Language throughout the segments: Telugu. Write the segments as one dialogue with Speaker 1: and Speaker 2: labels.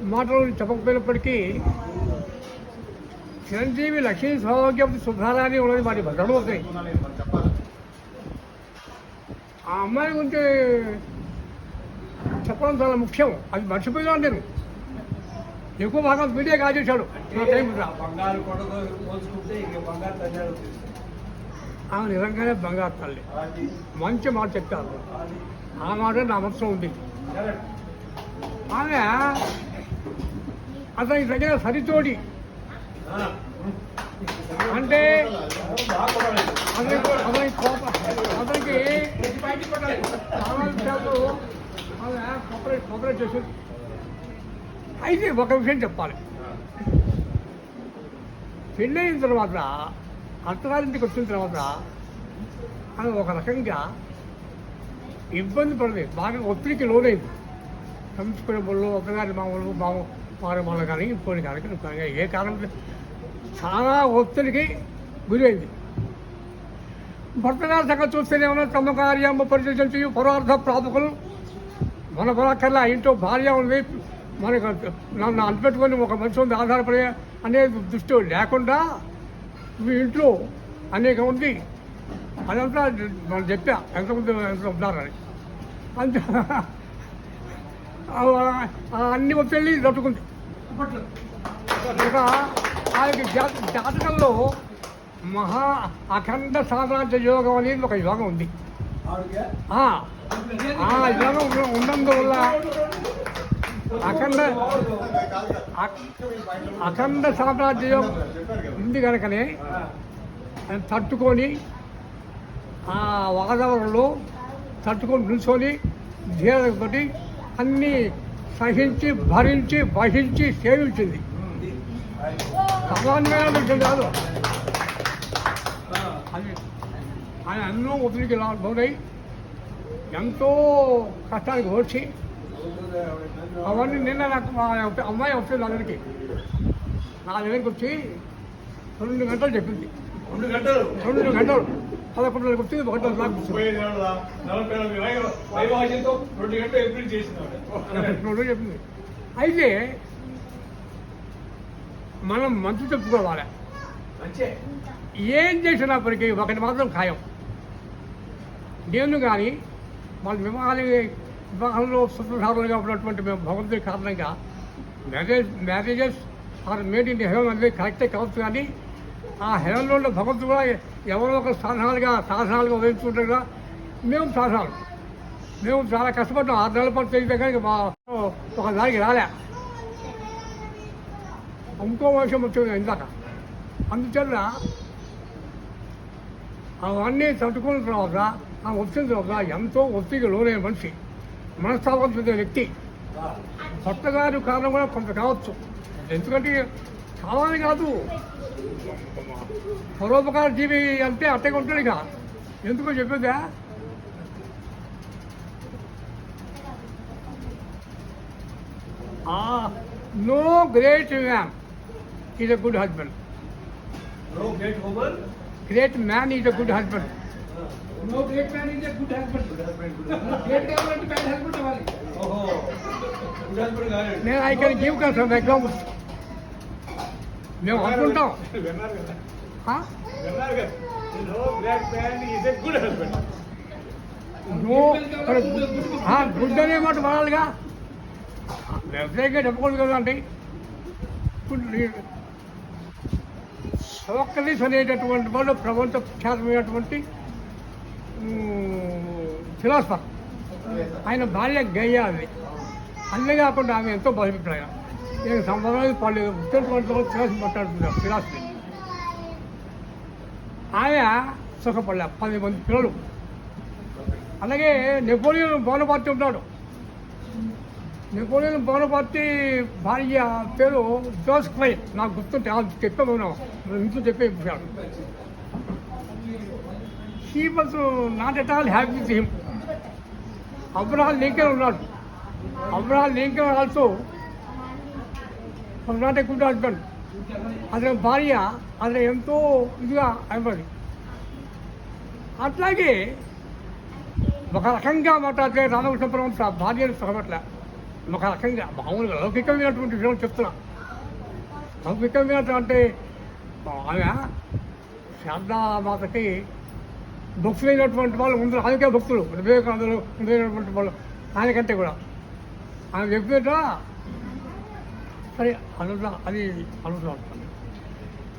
Speaker 1: మాటలు చెప్పకపోయినప్పటికీ చిరంజీవి లక్ష్మీ సౌభాగ్యం సుధారాన్ని ఉన్నది వాటి భద్రలు అవుతాయి ఆ అమ్మాయి గురించి చెప్పడం చాలా ముఖ్యం. అది మర్చిపోయినాను నేను. ఎక్కువ భాగం మీడియా కాజేశాడు. ఆమె నిజంగానే బంగారు తల్లి. మంచి మాట
Speaker 2: చెప్పారు.
Speaker 1: ఆ మాట నా మనసులో ఉంది ఆమె అతని దగ్గర సరితోడి అంటే అతనికి అతనికి కోప అతనికి కోఆపరేట్ కోఆపరేట్ అయితే ఒక విషయం చెప్పాలి. పెళ్ళి అయిన తర్వాత అత్తగారింటికి వచ్చిన తర్వాత అది ఒక రకంగా ఇబ్బంది పడలేదు. బాగా ఒత్తిడికి లోనైంది. సంస్కృతి వాళ్ళు ఒకదాని మామూలు మామ వారి కానీ ఇంకోటి కానీ ఏ కారణం చాలా ఒత్తిడికి గురైంది. భర్త గారి సంగతి చూస్తేనేమో తమ కార్యమ్మ పరిచయం పరార్థ ప్రాపకులు మన పొలక్కర్లా ఇంట్లో భార్య ఉంది. మనకు నన్ను అనిపెట్టుకొని ఒక మనిషి ఉంది ఆధారపడే అనే దృష్టి లేకుండా మీ ఇంట్లో అనేక ఉంది అదంతా మనం చెప్పా ఎంతమంది ఎంత ఉన్నారని. అంతే అన్ని ఒత్తిడి తట్టుకుంది. ఇక ఆయనకి జా- జాతకంలో మహా అఖండ సామ్రాజ్య యోగం అనేది ఒక యోగం ఉంది. ఆ ఆ యోగం ఉన్న- ఉన్నందువల్ల అఖండ అఖ- అఖండ సామ్రాజ్య యోగం ఉంది కనుకనే తట్టుకొని ఆ వాతావరణంలో తట్టుకొని నిల్చొని ధీరతోటి అన్నీ సహించి భరించి వహించి సేవించింది. విషయం కాదు. అది ఆయన ఎన్నో ఒత్తిడికి లోనై ఎంతో కష్టానికి ఓడ్చి అవన్నీ నిన్న నాకు మా అమ్మాయి వచ్చింది అందరికి. నా దగ్గరికి వచ్చి రెండు గంటలు చెప్పింది.
Speaker 2: రెండు గంటలు?
Speaker 1: రెండు గంటలు. పదకొండుకి వచ్చింది ఒక గంటలు నాకు కూర్చుంది.
Speaker 2: ముప్పై ఐదు ఏళ్ళ నలభై ఎనిమిది వై- వైవాహికంతో రెండు
Speaker 1: చెప్పింది. అయితే మనం మంచి చెప్పుకోవాలి. ఏం చేసినప్పటికీ ఒకటి మాత్రం ఖాయం. నేను కానీ మన వివాహాలు వివాహంలో సుప్రధానంగా ఉన్నటువంటి మేము భగవంతుడి కారణంగా marriage marriages are made in heaven అనేది కరెక్టే కావచ్చు కానీ ఆ హెవెన్లో భగవంతుడు కూడా ఎవరో ఒక సాధనాలుగా సాధనాలుగా ఉపయోగించుకుంటారు కదా. మేము సాధనాలు. మేము చాలా కష్టపడ్డాం. ఆరు నెలల పాటు చేస్తే కానీ మా ఒక దానికి రాలే. ఇంకో విషయం వచ్చింది ఇందాక. అందుచేత అవన్నీ తట్టుకున్న తర్వాత ఆ వచ్చిన తర్వాత ఎంతో ఒత్తిడికి లోనే మనిషి మనస్తాపం చెందిన వ్యక్తి. కొత్తగారి కారణం కూడా కొంత కావచ్చు. ఎందుకంటే కావాలి కాదు. పరోపకార జీవి అంటే అట్టగా ఉంటాడు ఇక. ఎందుకో చెప్పేదా no great man is a good husband
Speaker 2: no gate over
Speaker 1: great man is a good husband no great man is a good husband great కావాలంటే బ్యాడ్ హస్బెండ్ అవ్వాలి
Speaker 2: ఓహో గుడ్ హస్బెండ్ కాదు
Speaker 1: నేను I can give can some examples మేము అనుకుంటాం
Speaker 2: విన్నారు ఈజ్ ఎ గుడ్
Speaker 1: అనే మాట వాడాలిగా? వ్యవసాయంగా చెప్పకూడదు కదా అంటే. ఇప్పుడు సోక్రటీస్ అనేటటువంటి వాళ్ళు ప్రపంచ ఖ్యాతమైనటువంటి ఫిలాసఫర్. ఆయన భార్య గయ్య అది అన్నీ కాకుండా ఆమె ఎంతో బలభిప్రాయం. నేను సంబంధం పడలేదు. ఉత్తర చేసి మాట్లాడుతున్నారు. ఫిలాసఫీ ఆమె సుఖపడలే. పది మంది పిల్లలు. అలాగే నెపోలియన్ బోనపార్టీ ఉన్నాడు. నెపోలియన్ బోనపార్టీ భార్య పేరు జోస్ క్లైన్ నాకు గుర్తుంటే అది చెప్పాము ఇంట్లో చెప్పేసాడు he was not at all happy to him Abraham Lincoln ఉన్నాడు. Abraham Lincoln also not a good husband అతని భార్య అతను ఎంతో ఇదిగా అయిపోయింది. అట్లాగే ఒక రకంగా మాట్లాడితే రామకృష్ణ పరమహంస భార్యను సుఖపట్ల ఒక రకంగా మామూలుగా లౌకికమైనటువంటి విషయం చెప్తున్నా. లౌకికమైనటువంటి అంటే ఆమె శారదామాతకి భక్తులైనటువంటి వాళ్ళు ముందు ఆమెకే భక్తులు. వివేకానందులు ముందైనటువంటి వాళ్ళు. ఆయనకంటే కూడా. ఆమె చెప్పేట సరే అనుకున్నా అది అనుకున్నా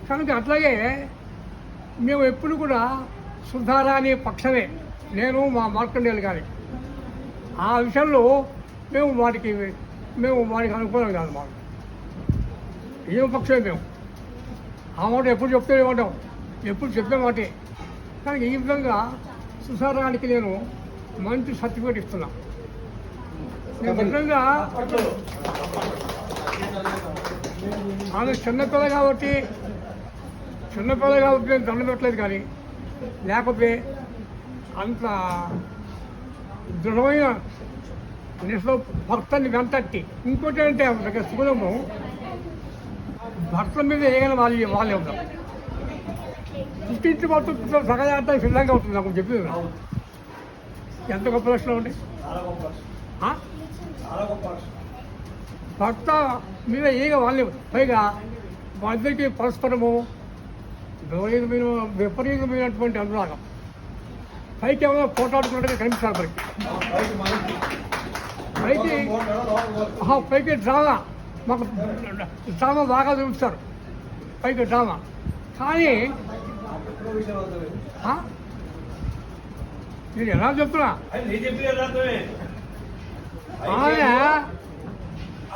Speaker 1: కనుక అట్లాగే మేము ఎప్పుడు కూడా సుధారాణి పక్షమే. నేను మా మార్కండేయులు గారి. ఆ విషయంలో మేము వాటికి మేము వాటికి అనుకూలం కాదు మాకు. ఏం పక్షమే మేము. ఆ మాట ఎప్పుడు చెప్తే ఏమంటాం ఎప్పుడు చెప్పే మాటే. కానీ ఈ విధంగా సుధారానికి నేను మంచి సర్టిఫికేట్ ఇస్తున్నా. నేను నిజంగా ఆమె చిన్నపిల్ల కాబట్టి చిన్నపిల్ల కాబట్టి నేను దండం పెట్టలేదు కానీ లేకపోతే అంత దృఢమైన నిజం భక్తుని వెంటట్టి ఇంకోటి అంటే ఒక సుగుణము భర్త మీద ఏదైనా వాళ్ళు వాళ్ళే ఉంటాం పుట్టించి మొత్తం సగజాత సిద్ధంగా ఉంటుంది నాకు చెప్పింది. ఎంత గొప్ప లక్షణం అండి
Speaker 2: చాలా గొప్ప
Speaker 1: ఆ?
Speaker 2: చాలా గొప్ప
Speaker 1: భర్త మీద ఈగ వాళ్ళు? పైగా వాళ్ళిద్దరికి పరస్పరము విపరీతమైన విపరీతమైనటువంటి అనురాగం. పైకి ఏమైనా పోటాడుకున్నట్టుగా కనిపిస్తారు మనకి. పైకి పైకి డ్రామా. మాకు డ్రామా బాగా చూపిస్తారు. పైకి డ్రామా. కానీ నేను ఎలా చెప్తున్నా
Speaker 2: అది నేను చెప్పిన యథార్థమే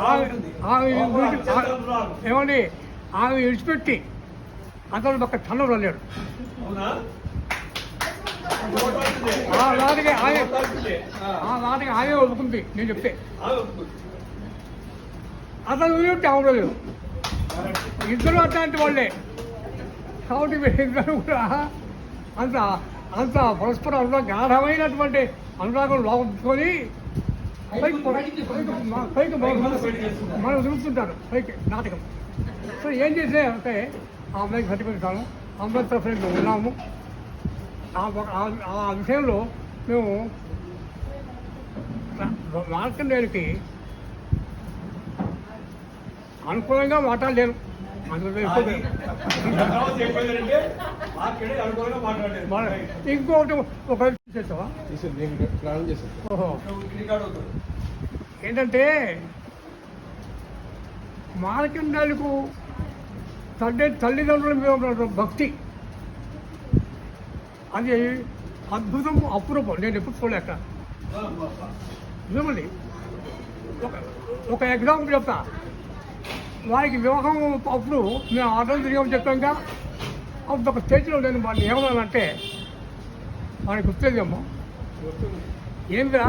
Speaker 1: ఆమె ఆమె. ఏమండి ఆమె విడిచిపెట్టి అతను ఒక టన్ను వెళ్ళాడు ఆ నాటికి ఆమె
Speaker 2: ఆ,
Speaker 1: నాటికి ఆమె ఒప్పుకుంది నేను చెప్తే. అతను వదిలిపెట్టి ఆమె లేదు
Speaker 2: కరెక్ట్.
Speaker 1: ఇద్దరు అట్లాంటి వాళ్ళే కాబట్టి వీళ్ళిద్దరూ కూడా అంత అంత పరస్పర అనురాగ గాఢమైనటువంటి అనురాగం లోపించుకొని పైకి పైకి మనం చూస్తుంటారు పైకి నాటకం. సో ఏం చేసే అంటే ఆ అమ్మాయికి సర్టిఫికెట్ తరఫున మేము ఉన్నాము. ఆ విషయంలో మేము మార్కండేయుడికి అనుకూలంగా మాట్లాడలేను. ఇంకొకటి ఒక
Speaker 3: ప్రాణం చేశాను
Speaker 1: ఏంటంటే మార్కండాలకు తల్లి తల్లిదండ్రుల మీద ఉన్నటువంటి భక్తి. అది అద్భుతం అపురూపం. నేను ఎప్పుడు చూడలేక నిజమండి ఒక ఒక ఎగ్జాంపుల్ చెప్తా. వారికి వివాహం అప్పుడు మేము ఆర్డర్ తిరిగామని చెప్పాక అప్పుడు ఒక స్టేజ్లో నేను వాడిని ఏమన్నానంటే వాడికి గుర్తుందేమో ఏంద్రా?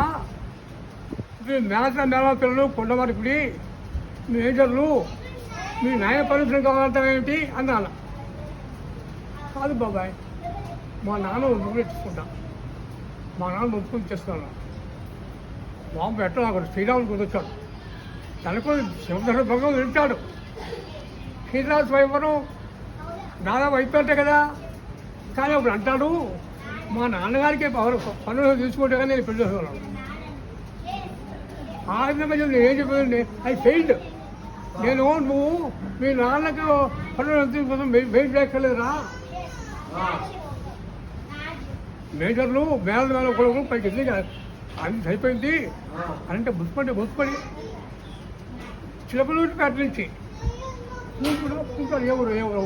Speaker 1: మీ మేత మేళ పిల్లలు కొండవారిపుడి మేజర్లు మీ నాయన పరిశ్రమ కావాలంటే ఏమిటి అన్నాను. కాదు బాబాయ్ మా నాన్న ఒప్పుకుని తెచ్చుకుంటా. మా నాన్న ఒప్పుకుని తెస్తున్నాను బాబు ఎట్లా అక్కడ శ్రీరాముడు కుదొచ్చాడు తనకు శివధర భగవం వింటాడు శ్రీరామ స్వయంవరం దాదాపు అయిపోతే కదా? కానీ ఒకడు అంటాడు మా నాన్నగారికి పవర్ పనులు తీసుకుంటే కానీ నేను పెళ్ళి చేసుకున్నాను. ఆ విధంగా చెప్పి ఏం చెప్పానండి ఐ ఫెయిల్డ్. నేను నువ్వు మీ నాన్నకు పనులు కోసం ఫెయిల్ చేయక్కర్లేదురా. మేజర్లు మేళ మేళ కొడుకు పైకి ఎదిగి అది అయిపోయింది అంటే బుద్ధపడి బుద్ధపడి చిలకలూరి పేట నుంచి కూర్చుని కూర్చొని ఎవరు ఎవరు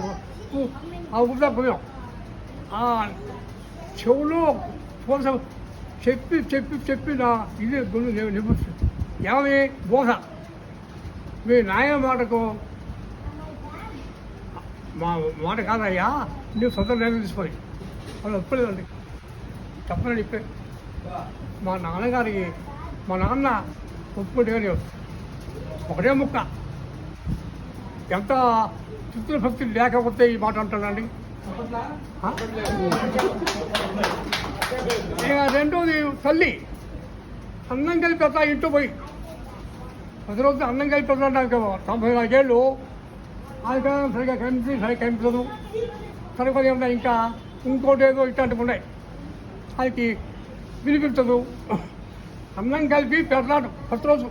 Speaker 1: ఆ ఊళ్ళో పోయాం. చెవులో పోస చెప్పి చెప్పి చెప్పి నా ఇది గుండు నిపుస్తుంది ఏమని బోధ మీ నాయన మాటకు మా మాట కాదయ్యా నువ్వు సొంత నిర్ణయం తీసుకొని వాళ్ళు ఒప్పలేదండి తప్పని చెప్పే మా నాన్నగారికి మా నాన్న ఒప్పుకుంటే కానీ ఒకటే ముక్క ఎంత చిత్రభక్తి లేకపోతే ఈ మాట అంటానండి రెండోది తల్లి అన్నం కలిపి పెద్ద ఇంట్లో పోయి. పది రోజులు అన్నం కలిపి పెట్టడానికి తొంభై నాలుగేళ్ళు అది కదా కనిపి సరిగ్గా కనిపించదు? సరిపడి ఉన్నాయి ఇంకా ఇంకోటి ఏదో ఇట్లాంటివి ఉన్నాయి. అది వినిపించదు. అన్నం కలిపి పెడతాడు ప్రతి రోజు.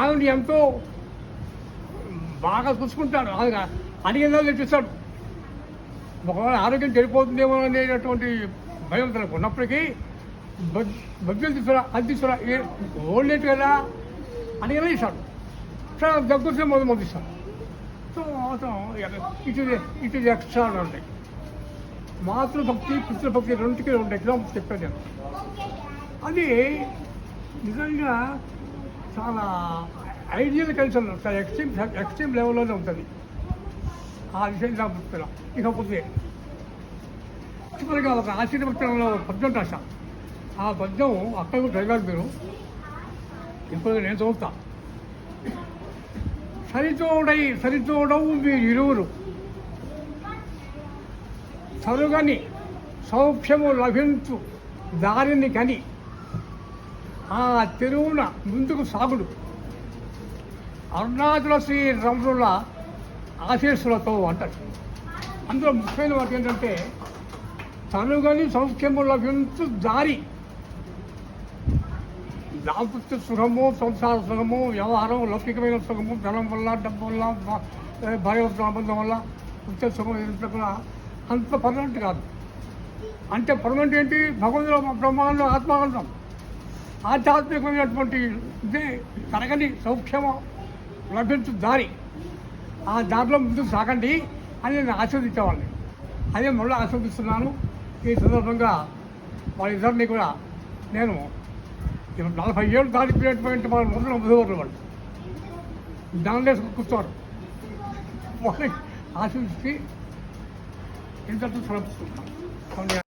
Speaker 1: ఆమెను ఎంతో బాగా చూసుకుంటాడు. ఆమె అడిగిందో తెచ్చిస్తాడు ఒకవేళ ఆరోగ్యం చెడిపోతుందేమో అనేటటువంటి భయం తనకు ఉన్నప్పటికీ బద్దులు తీసుకురా అది తీసుకురా ఏ ఓల్డ్ ఏజ్ అని అడిగినా ఇస్తాడు. సరే దగ్గర మొదలు మొదలు ఇస్తాడు సో అవసరం ఇటు ఇటు ఎక్స్ట్రా ఉంటాయి మాతృభక్తి పితృభక్తి రెండుకి రెండు ఎగ్జాంపుల్స్ చెప్పాను నేను. అది నిజంగా చాలా ఐడియల్ కల్చర్ చాలా ఎక్స్ట్రీమ్ ఎక్స్ట్రీమ్ లెవెల్లోనే ఉంటుంది. ఆ విషయం నాకు చెప్తున్నా ఇకపోతే చివరిగా ఒక ఆశీర్వచనంలో పద్యం రాశా ఆ పద్యం అక్కడ చదివారు మీరు ఇప్పుడు నేను చదువుతా. సరితోడై సరితోడవు మీరు ఇరువురు. సరుగని సౌఖ్యము లభించు దారిని కని. ఆ తెరువున ముందుకు సాగుడు. అరుణాచల శ్రీ రమణుల ఆశీస్సులతో అంటారు అందులో ముఖ్యమైన వాటి ఏంటంటే తనుగని సౌఖ్యము దారి దాంపత్య సుఖము సంసార సుఖము వ్యవహారం లౌకికమైన సుఖము ధనం వల్ల డబ్బు వల్ల భార్య సంబంధం వల్ల వచ్చే సుఖం కూడా అంత పర్మనెంట్ కాదు. అంటే పర్మనెంట్ ఏంటి? భగవంతుడు బ్రహ్మాండం ఆత్మానందం ఆధ్యాత్మికమైనటువంటి ఇదే తరగని సౌఖ్యము లభించు దారి ఆ దాంట్లో ముందుకు సాగండి అని నేను ఆస్వాదించేవాడిని అదే మళ్ళీ ఆస్వాదిస్తున్నాను ఈ సందర్భంగా వాళ్ళిద్దరిని కూడా నేను నలభై ఏళ్ళు దాటిపోయినటువంటి వాళ్ళు మొదలు ముదవరు వాళ్ళు దానిలో కూర్చోరు. వాళ్ళని ఆశీర్వదించి ఇంతకు సమర్పిస్తున్నాను